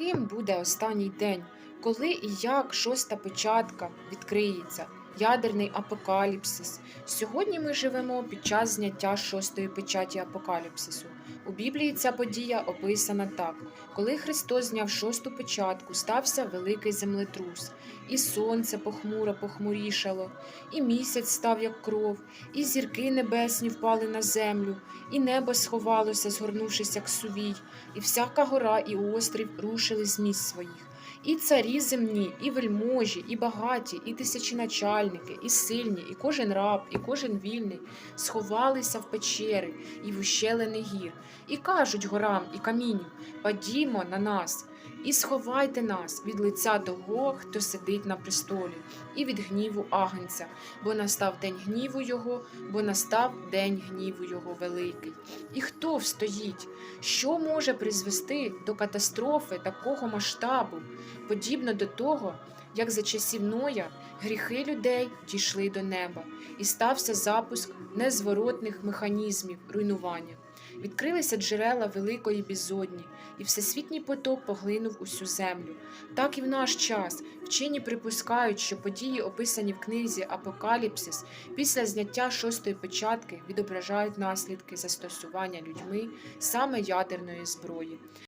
яким буде останній день, коли і як шоста печатка відкриється, ядерний апокаліпсис. Сьогодні ми живемо під час зняття шостої печаті апокаліпсису. У Біблії ця подія описана так: коли Христос зняв шосту печатку, стався великий землетрус, і сонце похмуро похмурішало, і місяць став як кров, і зірки небесні впали на землю, і небо сховалося, згорнувшись як сувій, і всяка гора і острів рушили з місць своїх. І царі земні, і вельможі, і багаті, і тисяченачальники, і сильні, і кожен раб, і кожен вільний сховалися в печери і в ущелини гір, і кажуть горам і камінню: падімо на нас, і сховайте нас від лиця того, хто сидить на престолі, і від гніву агнця, бо настав день гніву його, бо настав день гніву його великий. І хто встоїть? Що може призвести до катастрофи такого масштабу, подібно до того, як за часів Ноя гріхи людей дійшли до неба, і стався запуск незворотних механізмів руйнування. Відкрилися джерела великої безодні, і всесвітній потоп поглинув усю землю. Так і в наш час вчені припускають, що події, описані в книзі Апокаліпсис, після зняття шостої печатки відображають наслідки застосування людьми саме ядерної зброї.